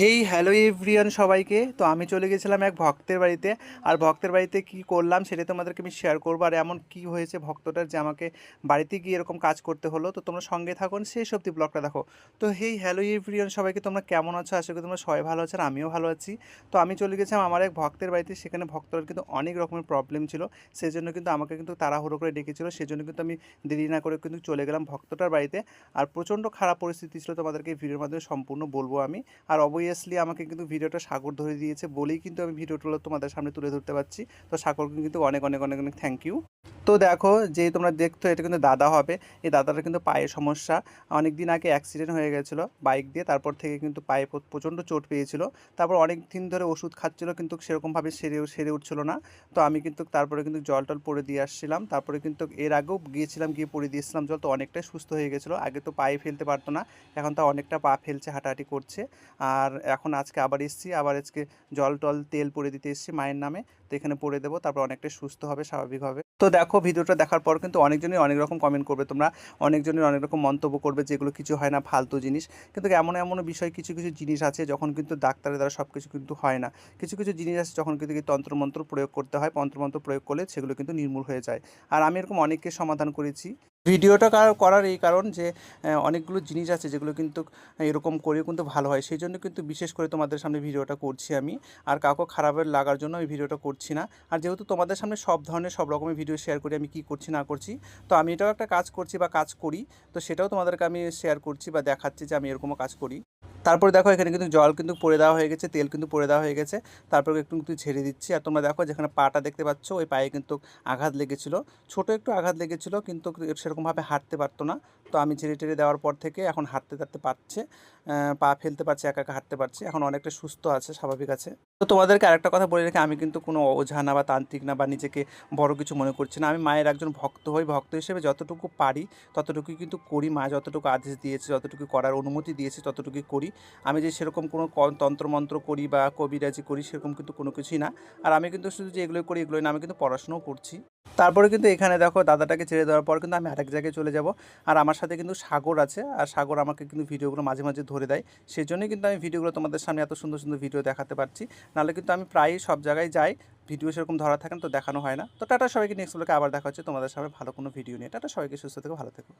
হেই, hello everyone সবাইকে। তো আমি চলে গেছিলাম এক ভক্তের বাড়িতে। আর ভক্তের বাড়িতে কি করলাম সেটা তোমাদেরকে আমি শেয়ার করব। আর এমন কি হয়েছে ভক্তটার যে আমাকে বাড়িতে গিয়ে এরকম কাজ করতে হলো? তো তোমরা সঙ্গে থাকুন সেই সবটি ব্লগটা দেখো। তো হেই, হ্যালো এভরিয়ান সবাইকে, তোমরা কেমন আছো? আশা করি তোমরা সবাই ভালো আছো, আর আমিও ভালো আছি। তো আমি চলে গেছিলাম আমার এক ভক্তের বাড়িতে। সেখানে ভক্তর কিন্তু অনেক রকমের প্রবলেম ছিল। সেই জন্য কিন্তু আমাকে কিন্তু তাড়াহুড়ো করে ডেকেছিল। সেই জন্য কিন্তু আমি দেরি না করে কিন্তু চলে গেলাম ভক্তটার বাড়িতে। আর প্রচণ্ড খারাপ পরিস্থিতি ছিল তোমাদেরকে ভিডিওর মাধ্যমে সম্পূর্ণ বলব আমি। আর অবভিয়াসলি আমাকে কিন্তু ভিডিওটা সাগর ধরে দিয়েছে বলেই কিন্তু আমি ভিডিওটা তোমাদের সামনে তুলে ধরতে পারছি। তো সাগরকে কিন্তু অনেক অনেক অনেক অনেক থ্যাংক ইউ তো দেখো যে তোমরা দেখতো, এটা কিন্তু দাদা হবে। এই দাদাটা কিন্তু পায়ে সমস্যা। অনেক দিন আগে অ্যাক্সিডেন্ট হয়ে গেছিল বাইক দিয়ে, তারপর থেকে কিন্তু পায়ে প্রচণ্ড চোট পেয়েছিল। তারপর অনেক দিন ধরে ওষুধ খাচ্ছিল, কিন্তু সেরকমভাবে সেরে সেরে উঠছিল না। তো আমি কিন্তু তারপরে কিন্তু জল টল পরে দিয়ে আসছিলাম। তারপরে কিন্তু এর আগেও গিয়েছিলাম, গিয়ে পরে দিয়েছিলাম জল তো অনেকটাই সুস্থ হয়ে গেছিল। আগে তো পায়ে ফেলতে পারতো না, এখন তো অনেকটা পা ফেলছে, হাঁটাহাঁটি করছে। আর এখন আজকে আবার এসেছি, আবার আজকে জল টল তেল পরে দিতে এসেছি মায়ের নামে। তো এখানে পরে দেবো, তারপর অনেকটাই সুস্থ হবে, স্বাভাবিক হবে। তো দেখো ভিডিওটা দেখার পর কিন্তু অনেকজনই অনেক রকম কমেন্ট করবে। তোমরা অনেকজনের অনেক রকম মন্তব্য করবে যেগুলো কিছু হয় না, ফালতু জিনিস। কিন্তু এমন এমন বিষয় কিছু কিছু জিনিস আছে যখন কিন্তু ডাক্তারের দ্বারা সব কিছু কিন্তু হয় না। কিছু কিছু জিনিস আছে যখন কিন্তু তন্ত্রমন্ত্র প্রয়োগ করতে হয়, তন্ত্রমন্ত্র প্রয়োগ করলে সেগুলো কিন্তু নির্মূল হয়ে যায়। আর আমি এরকম অনেককে সমাধান করেছি। ভিডিওটা কার- করার এই কারণ যে অনেকগুলো জিনিস আছে যেগুলো কিন্তু এরকম করেও কিন্তু ভালো হয়। সেই জন্য কিন্তু বিশেষ করে তোমাদের সামনে ভিডিওটা করছি আমি। আর কাউকে খারাপের লাগার জন্য আমি ভিডিওটা করছি না। আর যেহেতু তোমাদের সামনে সব ধরনের, সব রকমের ভিডিও শেয়ার করি, আমি কি করছি, না করছি, তো আমি এটাও একটা কাজ করছি বা কাজ করি, তো সেটাও তোমাদেরকে আমি শেয়ার করছি বা দেখাচ্ছি যে আমি এরকমও কাজ করি। তারপরে দেখো এখানে কিন্তু জল কিন্তু পড়ে দেওয়া হয়ে গেছে, তেল কিন্তু পরে দেওয়া হয়ে গেছে। তারপরে একটু কিন্তু ঝেড়ে দিচ্ছি। আর তোমরা দেখো যেখানে পাটা দেখতে পাচ্ছ, ওই পায়ে কিন্তু আঘাত লেগেছিলো। ছোট একটু আঘাত লেগেছিলো, কিন্তু সেরকমভাবে হাঁটতে পারতো না। তো আমি ঝেড়ে টেড়ে দেওয়ার পর থেকে এখন হাঁটতে হাঁটতে পারছে পা ফেলতে পারছে, একা একা হাঁটতে পারছে। এখন অনেকটা সুস্থ আছে, স্বাভাবিক আছে। তো তোমাদেরকে আরেকটা কথা বলে রেখে আমি কিন্তু কোনো ওঝা না বা তান্ত্রিক না বা নিজেকে বড় কিছু মনে করছি না। আমি মায়ের একজন ভক্ত হই। ভক্ত হিসেবে যতটুকু পারি, ততটুকুই কিন্তু করি মা। যতটুকু আদেশ দিয়েছে যতটুকু করার অনুমতি দিয়েছে, ততটুকুই করি। আমি যে সেরকম কোনো তন্ত্রমন্ত্র করি বা কবিরাজি করি সেরকম কিন্তু কোনো কিছুই না। আর আমি কিন্তু শুধু যে এগুলো করি এগুলোই না, আমি কিন্তু পড়াশোনাও করছি। তারপরে কিন্তু এখানে দেখো দাদাটাকে ছেড়ে দেওয়ার পর কিন্তু আমি আরেক জায়গায় চলে যাব। আর আমার সাথে কিন্তু সাগর আছে, আর সাগর আমাকে কিন্তু ভিডিওগুলো মাঝে মাঝে ধরে দেয়। সেই জন্যই কিন্তু আমি ভিডিওগুলো তোমাদের সামনে এত সুন্দর সুন্দর ভিডিও দেখাতে পারছি। নাহলে কিন্তু আমি প্রায়ই সব জায়গায় যাই, ভিডিও সেরকম ধরা থাকেন তো দেখানো হয় না। তো টাটা সবাইকে নেক্সট ব্লগে আবার দেখা হচ্ছে তোমাদের সামনে ভালো কোনো ভিডিও নিয়ে। টাটা সবাইকে, সুস্থ থেকে, ভালো থেকো।